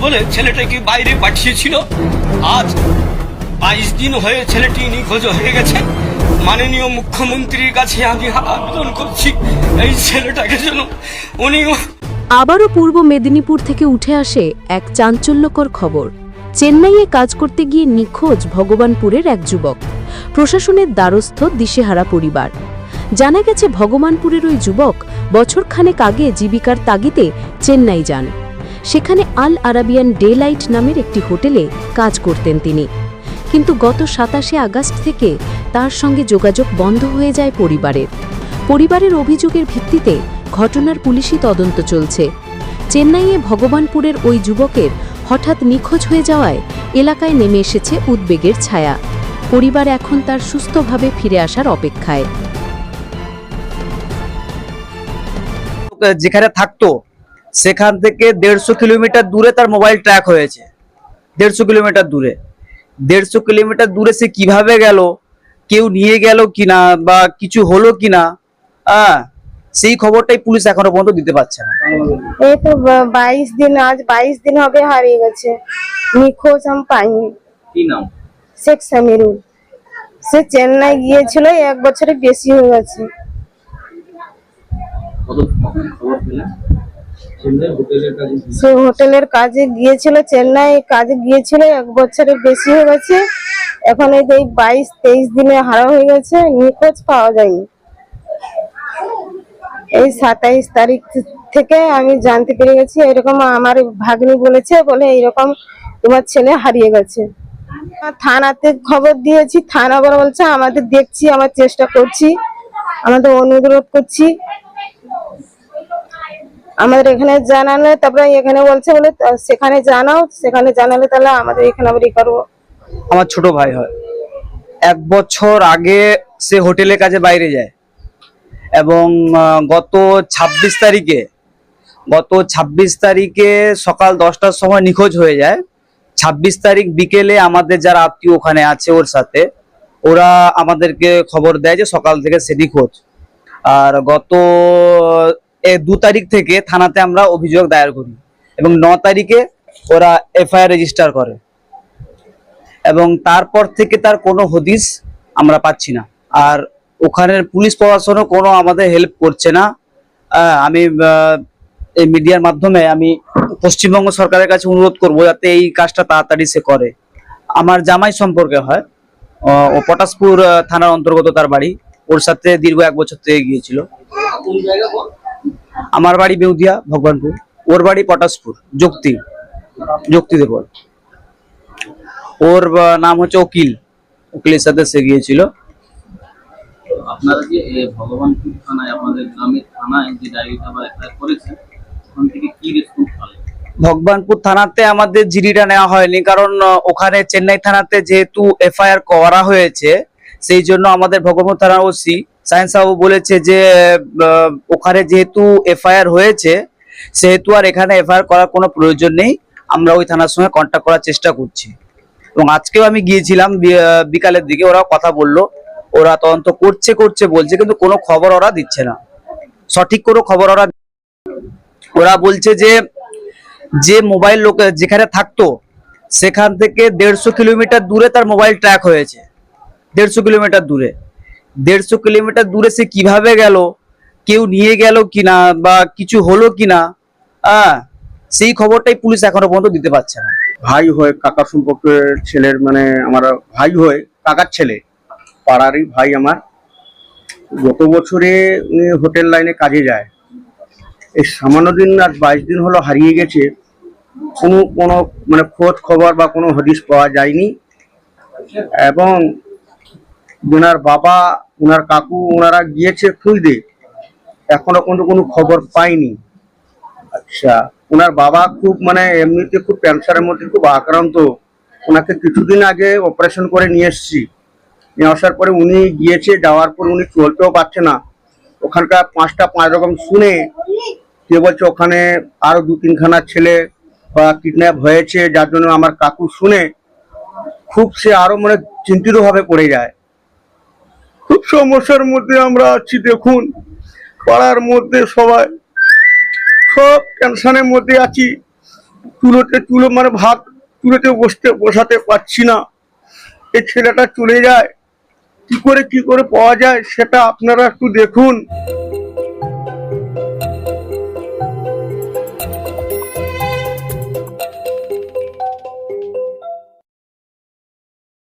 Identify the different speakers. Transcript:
Speaker 1: বলে ছেলেটাকে বাইরে পাঠিয়েছিল। আজ বাইশ দিন হয়ে ছেলেটি নিখোঁজ হয়ে গেছে। মাননীয় মুখ্যমন্ত্রীর কাছে আমি আবেদন করছি, এই ছেলেটাকে যেন উনি
Speaker 2: আবারও পূর্ব মেদিনীপুর থেকে উঠে আসে এক চাঞ্চল্যকর খবর। চেন্নাইয়ে কাজ করতে গিয়ে নিখোঁজ ভগবানপুরের এক যুবক। প্রশাসনের দ্বারস্থ দিশেহারা পরিবার। জানা গেছে, ভগবানপুরের ওই যুবক বছরখানেক আগে জীবিকার তাগিদে চেন্নাই যান। সেখানে আল আরাবিয়ান ডে লাইট নামের একটি হোটেলে কাজ করতেন তিনি। কিন্তু গত সাতাশে আগস্ট থেকে তার সঙ্গে যোগাযোগ বন্ধ হয়ে যায় পরিবারের। পরিবারের অভিযোগের ভিত্তিতে ঘটনার পুলিশি তদন্ত চলছে। চেন্নাইয়ে ভগবানপুরের ওই যুবকের হঠাৎ নিখোঁজ হয়ে যাওয়ায় এলাকায় নেমে এসেছে উদ্বেগের ছায়া। পরিবার এখন তার সুস্থভাবে ফিরে আসার অপেক্ষায়।
Speaker 3: যেখানে থাকতো সেখান থেকে দেড়শো কিলোমিটার দূরে তার মোবাইল ট্র্যাক হয়েছে। দেড়শো কিলোমিটার দূরে। দেড়শো কিলোমিটার দূরে সে কীভাবে গেল কেউ নিয়ে গেল কিনা বা কিছু হলো কিনা হ্যাঁ সেই খবরটাই পুলিশ এখনও পর্যন্ত দিতে পারছে না।
Speaker 4: এই তো বাইশ দিন আজ বাইশ দিন হবে হারিয়ে গেছে। নিখোঁজ আমি পাইনি।
Speaker 3: কি নাম?
Speaker 4: শেখ সামিরুল। সে চেন্নাই গিয়েছিল এক বছরের বেশি হয়ে গেছে। সে হোটেলের কাজে গিয়েছিল, চেন্নাই কাজে গিয়েছিল, এক বছরের বেশি হয়ে গেছে। এখন এই বাইশ, তেইশ দিনে হারা হয়ে গেছে, নিখোঁজ পাওয়া যায়নি। এই সাতাইশ তারিখ থেকে আমি জানতে পেরে গেছি, এরকম আমার ভাগ্নি বলেছে বলে এইরকম তোমার ছেলে হারিয়ে গেছে। থানাতে খবর দিয়েছি, থানা বলে বলছে, আমাদের দেখছি, আমার চেষ্টা করছি, আমাদের অনুরোধ করছি। আমাদের এখানে জানালে, তারপরে এখানে বলছে বলে সেখানে জানাও, সেখানে জানালে তাহলে আমাদের এখানে আবার ই করব।
Speaker 3: আমার ছোট ভাই হয়। এক বছর আগে সে হোটেলে কাজে বাইরে যায়। এবং গত ২৬ তারিখে, গত ২৬ তারিখে সকাল দশটার সময় নিখোঁজ হয়ে যায়। ২৬ তারিখ বিকেলে আমাদের যারা আত্মীয় ওখানে আছে ওর সাথে, ওরা আমাদেরকে খবর দেয় যে সকাল থেকে সে নিখোঁজ। আর গত দু তারিখ থেকে থানাতে আমরা অভিযোগ দায়ের করি এবং ন তারিখে ওরা এফআইআর রেজিস্টার করে। এবং তারপর থেকে তার কোনো হদিস আমরা পাচ্ছি না। আর ওখানের পুলিশ প্রশাসনও কোনো আমাদের হেল্প করছে না। আমি এই মিডিয়ার মাধ্যমে আমি পশ্চিমবঙ্গ সরকারের কাছে অনুরোধ করব যাতে এই কাজটা তাড়াতাড়ি সে করে। আমার জামাই সম্পর্কে হয়। ও পটাশপুর থানার অন্তর্গত তার বাড়ি। ওর সাথে দীর্ঘ এক বছর থেকে গিয়েছিল। আমার বাড়ি বেউদিয়া ভগবানপুর। ওর বাড়ি পটাশপুর যুক্তি যুক্তিদের বল ওর নাম হচ্ছে উকিল। উকিলের সাথে সে গিয়েছিল।
Speaker 5: আপনারা যে এ, ভগবানপুর থানায় আমাদের গ্রামের থানায় যে ডায়েরিটা বা এফআইআর করেছেন ওখান থেকে কি রেসপন্স পালেন
Speaker 3: ভগবানপুর থানাতে আমাদের জিডিটা নেওয়া হয়নি কারণ ওখানে চেন্নাই থানাতে যেহেতু এফআইআর করা হয়েছে সেই জন্য আমাদের ভগবানপুর থানার ওসি সায়েন্স বাবু বলেছে যে ওখানে যেহেতু এফআইআর হয়েছে, সেহেতু আর এখানে এফআইআর করার কোনো প্রয়োজন নেই। আমরা ওই থানার সঙ্গে কন্ট্যাক্ট করার চেষ্টা করছি। এবং আজকেও আমি গিয়েছিলাম বিকালের দিকে ওরা কথা বলল। ওরা তদন্ত করছে করছে, বলছে, কিন্তু কোনো খবর ওরা দিচ্ছে না। সঠিক কোনো খবর ওরা ওরা বলছে যে যে মোবাইল লোক, যেখানে থাকতো, সেখান থেকে দেড়শো কিলোমিটার দূরে তার মোবাইল ট্র্যাক হয়েছে। দেড়শো কিলোমিটার দূরে। দেড়শো কিলোমিটার দূরে সে কীভাবে গেল? কেউ নিয়ে গেল কিনা বা কিছু হলো কিনা? হ্যাঁ সেই খবরটাই পুলিশ এখনও পর্যন্ত দিতে পারছে না।
Speaker 6: ভাই হয় কাকা সম্পর্কের ছেলের মানে আমার ভাই হয় কাকার ছেলে, পাড়ারই ভাই আমার, গত বছরে উনি হোটেল লাইনে কাজে যায়। এই সামান্য দিন আজ বাইশ দিন হলো হারিয়ে গেছে। কোনো কোনো মানে খোঁজ খবর বা কোনো হদিস পাওয়া যায়নি। এবং ওনার বাবা ওনার কাকু ওনারা গিয়েছে খুঁজতে এখনও কিন্তু কোনো খবর পাইনি। আচ্ছা ওনার বাবা খুব মানে এমনিতে খুব ক্যান্সারের মধ্যে, খুব আক্রান্ত। ওনাকে কিছুদিন আগে অপারেশন করে নিয়ে এসেছি। নিয়ে আসার পরে উনি গিয়েছে, যাওয়ার পর উনি চলতেও পারছে না। ওখানকার পাঁচটা পাঁচ রকম শুনে কে বলছে ওখানে আরও দু তিনখানা ছেলে বা কিডন্যাপ হয়েছে, যার জন্য আমার কাকু শুনে খুব সে আরও মানে চিন্তিতভাবে পড়ে যায়। সমস্যার মধ্যে আমরা আছি, দেখুন। পাড়ার মধ্যে সবাই সব টেনশনের মধ্যে আছি। চুলোতে চুলো মানে ভাত চুলোতে বসতে, বসাতে পারছি না। এই ছেলেটা চলে যায়। কি করে কি করে পাওয়া যায়, সেটা আপনারা একটু দেখুন।